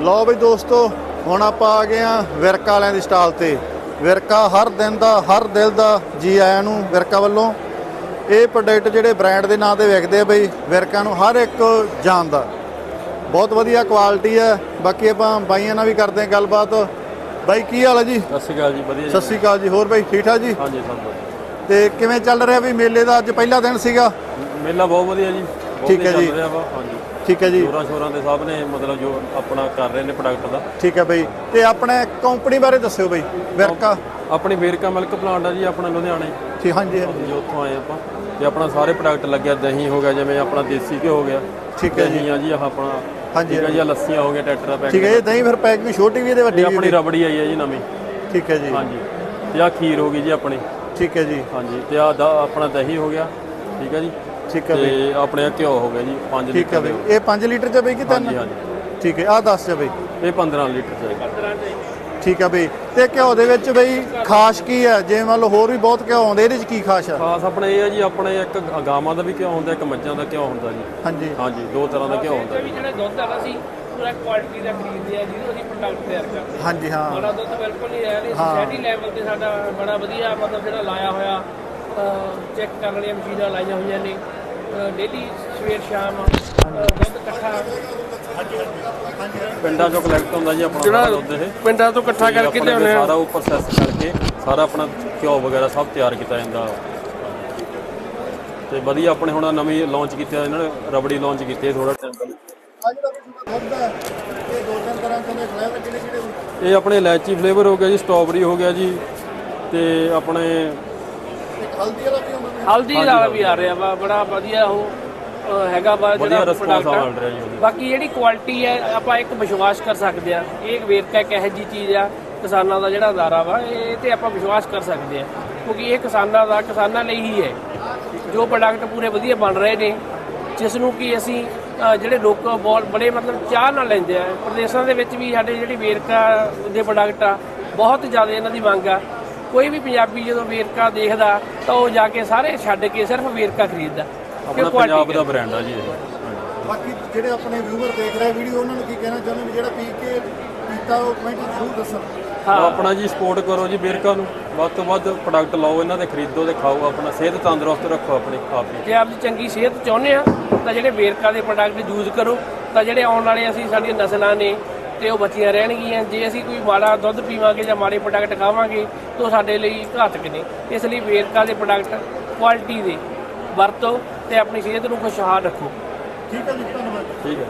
ਲਓ ਬਈ ਦੋਸਤੋ ਹੁਣ ਆਪਾਂ ਆ ਗਏ ਆ ਵਿਰਕਾ ਵਾਲਿਆਂ ਦੀ ਸਟਾਲ ਤੇ। ਵਿਰਕਾ ਹਰ ਦਿਨ ਦਾ ਹਰ ਦਿਲ ਦਾ ਜੀ ਆਇਆਂ ਨੂੰ ਵਿਰਕਾ ਵੱਲੋਂ। ਇਹ ਪ੍ਰੋਡਕਟ ਜਿਹੜੇ ਬ੍ਰਾਂਡ ਦੇ ਨਾਂ ਤੇ ਵਿਕਦੇ ਆ ਬਈ ਵਿਰਕਾ ਨੂੰ ਹਰ ਇੱਕ ਜਾਣਦਾ ਬਹੁਤ ਵਧੀਆ ਕੁਆਲਿਟੀ ਹੈ। ਬਾਕੀ ਆਪਾਂ ਬਾਈਆਂ ਨਾਲ ਵੀ ਕਰਦੇ ਹਾਂ ਗੱਲਬਾਤ। ਬਾਈ ਕੀ ਹਾਲ ਹੈ ਜੀ? ਸਤਿ ਸ਼੍ਰੀ ਅਕਾਲ ਜੀ ਵਧੀਆ ਸਤਿ ਸ਼੍ਰੀ ਅਕਾਲ ਜੀ। ਹੋਰ ਬਾਈ ਠੀਕ ਠਾਕ ਜੀ? ਹਾਂਜੀ ਸਭ ਵਧੀਆ। ਤੇ ਕਿਵੇਂ ਚੱਲ ਰਿਹਾ ਵੀ ਮੇਲੇ ਦਾ? ਅੱਜ ਪਹਿਲਾ ਦਿਨ ਸੀਗਾ। ਮੇਲਾ ਬਹੁਤ ਵਧੀਆ ਜੀ। ਬਹੁਤ ਠੀਕ ਹੈ ਵਧੀਆ ਜੀ। ਚੱਲ ਰਿਹਾ ਵਾ। ਹਾਂਜੀ। ਠੀਕ ਹੈ ਜੀ। ਜੋਰਾਂ ਸ਼ੋਰਾਂ ਦੇ ਸਭ ਨੇ ਮਤਲਬ ਜੋ ਆਪਣਾ ਕਰ ਰਹੇ ਨੇ ਪ੍ਰੋਡਕਟ ਦਾ। ਠੀਕ ਹੈ ਬਈ। ਤੇ ਆਪਣੇ ਕੰਪਨੀ ਬਾਰੇ ਦੱਸਿਓ ਬਈ ਵਿਰਕਾ। ਆਪਣੀ ਵੇਰਕਾ ਮਿਲਕ ਪਲਾਂਟ ਆ ਜੀ ਆਪਣਾ ਲੁਧਿਆਣੇ। ਠੀਕ ਹਾਂਜੀ ਹਾਂਜੀ। ਉੱਥੋਂ ਆਏ ਆਪਾਂ। ਤੇ ਆਪਣਾ ਸਾਰੇ ਪ੍ਰੋਡਕਟ ਲੱਗਿਆ ਦਹੀਂ ਹੋ ਗਿਆ ਜਿਵੇਂ ਆਪਣਾ ਦੇਸੀ ਘਿਓ ਹੋ ਗਿਆ। ਠੀਕ ਹੈ ਜੀ। ਆ ਜੀ ਆਹ ਆਪਣਾ ਹਾਂਜੀ, ਠੀਕ ਹੈ ਜੀ ਆਹ ਲੱਸੀਆਂ ਹੋ ਗਈਆਂ ਟਰੈਕਟਰ ਦਾ ਠੀਕ ਹੈ ਇਹ ਦਹੀਂ ਫਿਰ ਪੈਕ ਵੀ ਛੋਟੀ ਵੀ ਇਹਦੇ ਵੱਡੀ ਵੀ ਆਪਣੀ ਰਬੜੀ ਆਈ ਹੈ ਜੀ ਨਵੀਂ। ਠੀਕ ਹੈ ਜੀ। ਹਾਂਜੀ। ਤੇ ਆਹ ਖੀਰ ਹੋ ਗਈ ਜੀ ਆਪਣੀ। ਠੀਕ ਹੈ ਜੀ। ਹਾਂਜੀ। ਤੇ ਦਾ ਆਪਣਾ ਦਹੀਂ ਹੋ ਗਿਆ। ਠੀਕ ਹੈ ਜੀ। ਠੀਕ ਹੈ ਬਈ। ਤੇ ਆਪਣੇ ਘਿਓ ਹੋ ਗਿਆ ਜੀ 5 ਠੀਕ ਹੈ ਲੀਟਰ ਬਈ। ਇਹ 5 ਲੀਟਰ ਚ ਬਈ ਕਿ ਹਾਂਜੀ 3 ਹਾਂਜੀ। ਠੀਕ ਹੈ ਆਹ 10 ਚ ਬਈ। ਇਹ 15 ਲੀਟਰ ਚਾਹੀਦਾ ਠੀਕ ਹੈ ਬਈ। ਤੇ ਘਿਓ ਦੇ ਵਿੱਚ ਬਈ ਖਾਸ ਕੀ ਹੈ? ਜੇ ਮੰਨ ਲਓ ਹੋਰ ਵੀ ਬਹੁਤ ਘਿਓ ਆਉਂਦੇ ਇਹਦੇ ਚ ਕੀ ਖਾਸ ਹੈ? ਖਾਸ ਆਪਣੇ ਇਹ ਹੈ ਜੀ ਆਪਣੇ ਇੱਕ ਗਾਵਾਂ ਦਾ ਵੀ ਘਿਓ ਹੁੰਦਾ ਇੱਕ ਮੱਝਾਂ ਦਾ ਘਿਓ ਹੁੰਦਾ ਜੀ। ਹਾਂਜੀ। ਹਾਂਜੀ ਦੋ ਤਰ੍ਹਾਂ ਦਾ ਘਿਓ ਹੁੰਦਾ ਵੀ ਜਿਹੜਾ ਦੁੱਧ ਆ ਅਸੀਂ ਪੂਰਾ ਕੁਆਲਿਟੀ ਦਾ ਖਰੀਦਦੇ ਆ ਜਿਹਨੂੰ ਅਸੀਂ ਪ੍ਰੋਡਕਟ ਤਿਆਰ ਕਰਦੇ ਹਾਂਜੀ ਹਾਂ। ਸਾਡਾ ਦੁੱਧ ਬਿਲਕੁਲ ਨਹੀਂ ਆਇਆ ਨਹੀਂ ਹਾਂ। ਸੋਸਾਇਟੀ ਲੈਵਲ ਤੇ ਸਾਡਾ ਬੜਾ ਵਧੀਆ ਮਤਲਬ ਜਿਹੜਾ ਲਾਇਆ ਹੋਇਆ ਚੈੱਕ ਕਰਨ ਵਾਲੀਆਂ ਮਸ਼ੀਨਾਂ ਲਾਈਆਂ ਹੋਈਆਂ ਨੇ। ਡੇਲੀ ਸਵੇਰ ਸ਼ਾਮ ਦੁੱਧ ਇਕੱਠਾ। ਪਿੰਡਾਂ ਚੋਂ ਕਲੈਕਟ ਹੁੰਦਾ ਜੀ ਆਪਣਾ ਦੁੱਧ ਇਹ। ਪਿੰਡਾਂ ਤੋਂ ਇਕੱਠਾ ਤੇ ਆਪਣੇ ਕੋਲ ਸਾਰਾ ਉਹ ਪ੍ਰੋਸੈਸ ਕਰਕੇ ਸਾਰਾ ਆਪਣਾ ਘਿਓ ਵਗੈਰਾ ਸਭ ਤਿਆਰ ਕੀਤਾ ਜਾਂਦਾ। ਤੇ ਵਧੀਆ ਆਪਣੇ ਹੁਣ ਨਵੀਂ ਲਾਂਚ ਕੀਤੀ ਇਹਨਾਂ ਨੇ ਰਬੜੀ ਲਾਂਚ ਕੀਤੀ ਥੋੜਾ ਟਾਈਮ ਪਹਿਲਾਂ। ਅੱਜ ਦਾ ਦੁੱਧ ਹੈ ਇਹ ਦੋ ਤਿੰਨ ਤਰ੍ਹਾਂ ਦੇ ਫਲੇਵਰ ਕਿਹੜੇ ਕਿਹੜੇ ਇਹ ਆਪਣੇ ਇਲਾਇਚੀ ਫਲੇਵਰ ਹੋ ਗਿਆ ਜੀ ਸਟ੍ਰਾਬੇਰੀ ਹੋ ਗਿਆ ਜੀ ਤੇ ਆਪਣੇ ਹਲਦੀ ਵਾਲਾ ਵੀ ਹੁੰਦਾ ਹਲਦੀ ਵਾਲਾ ਵੀ ਆ ਰਿਹਾ ਵਾ ਬੜਾ ਵਧੀਆ ਉਹ ਅਹ, ਹੈਗਾ ਵਾ ਵਧੀਆ ਜਿਹੜਾ ਰਿਸਪੌਂਸ product ਆ। ਆਉਣ ਰਿਹਾ ਜੀ ਉਹਦੀ। ਬਾਕੀ ਜਿਹੜੀ ਕੁਆਲਿਟੀ ਹੈ ਆਪਾਂ ਇੱਕ ਵਿਸ਼ਵਾਸ ਕਰ ਸਕਦੇ ਆ। ਇਹ ਵੇਰਕਾ ਇੱਕ ਇਹੋ ਜੀ ਚੀਜ਼ ਆ ਕਿਸਾਨਾਂ ਦਾ ਜਿਹੜਾ ਅਦਾਰਾ ਵਾ ਇਹ ਤੇ ਆਪਾਂ ਵਿਸ਼ਵਾਸ ਕਰ ਸਕਦੇ ਆ। ਕਿਉਂਕਿ ਇਹ ਕਿਸਾਨਾਂ ਦਾ ਕਿਸਾਨਾਂ ਲਈ ਹੀ ਹੈ। ਜੋ ਪ੍ਰੋਡਕਟ ਪੂਰੇ ਵਧੀਆ ਬਣ ਰਹੇ ਨੇ ਜਿਸ ਨੂੰ ਕਿ ਅਸੀਂ ਅ, ਜਿਹੜੇ ਲੋਕ ਬਹੁਤ ਬੜੇ ਮਤਲਬ ਚਾਹ ਨਾਲ ਲੈਂਦੇ ਆ। ਪ੍ਰਦੇਸ਼ਾਂ ਦੇ ਵਿੱਚ ਵੀ ਸਾਡੇ ਜਿਹੜੀ ਵੇਰਕਾ ਦੇ ਪ੍ਰੋਡਕਟ ਆ ਬਹੁਤ ਜ਼ਿਆਦਾ ਇਹਨਾਂ ਦੀ ਮੰਗ ਆ। ਕੋਈ ਵੀ ਪੰਜਾਬੀ ਜਦੋਂ ਵੇਰਕਾ ਦੇਖਦਾ ਤਾਂ ਉਹ ਜਾ ਕੇ ਸਾਰੇ ਛੱਡ ਕੇ ਸਿਰਫ ਵੇਰਕਾ ਖਰੀਦਦਾ। ਆਪਣਾ ਪੰਜਾਬ ਦਾ ਬ੍ਰਾਂਡ ਆ ਜੀ ਇਹ। ਬਾਕੀ ਜਿਹੜੇ ਆਪਣੇ ਵਿਊਅਰ ਦੇਖ ਰਹੇ ਵੀਡੀਓ ਉਹਨਾਂ ਨੂੰ ਕੀ ਕਹਿਣਾ ਚਾਹੁੰਦੇ ਵੀ ਜਿਹੜਾ ਪੀ ਕੇ ਪੀਤਾ ਉਹ ਕਮੈਂਟ ਜ਼ਰੂਰ ਦੱਸਣ। ਆਪਣਾ ਜੀ ਸਪੋਰਟ ਕਰੋ ਜੀ ਬੇਰਕਾ ਨੂੰ। ਵੱਧ ਤੋਂ ਵੱਧ ਪ੍ਰੋਡਕਟ ਲਾਓ ਇਹਨਾਂ ਦੇ ਖਰੀਦੋ ਤੇ ਖਾਓ ਆਪਣਾ। ਸਿਹਤ ਤੰਦਰੁਸਤ ਰੱਖੋ ਆਪਣੀ ਆਪ ਹੀ। ਜੇ ਆਪ ਦੀ ਚੰਗੀ ਸਿਹਤ ਚਾਹੁੰਦੇ ਆ ਤਾਂ ਜਿਹੜੇ ਵੇਰਕਾ ਦੇ ਪ੍ਰੋਡਕਟ ਯੂਜ਼ ਕਰੋ। ਤਾਂ ਜਿਹੜੇ ਆਉਣ ਵਾਲੇ ਅਸੀਂ ਸਾਡੀਆਂ ਨਸਲਾਂ ਨੇ ਤੇ ਉਹ ਬਚੀਆਂ ਰਹਿਣਗੀਆਂ। ਜੇ ਅਸੀਂ ਕੋਈ ਮਾੜਾ ਦੁੱਧ ਪੀਵਾਂਗੇ ਜਾਂ ਮਾੜੇ ਪ੍ਰੋਡਕਟ ਖਾਵਾਂਗੇ ਤਾਂ ਉਹ ਸਾਡੇ ਲਈ ਘਾਤਕ ਨੇ। ਇਸ ਲਈ ਵੇਰਕਾ ਦੇ ਪ੍ਰੋਡਕਟ ਕੁਆਲਿਟੀ ਦੇ ਵਰਤੋ ਤੇ ਆਪਣੀ ਸਿਹਤ ਨੂੰ ਖੁਸ਼ਹਾਲ ਰੱਖੋ। ਠੀਕ ਹੈ ਜੀ ਧੰਨਵਾਦ। ਠੀਕ ਹੈ।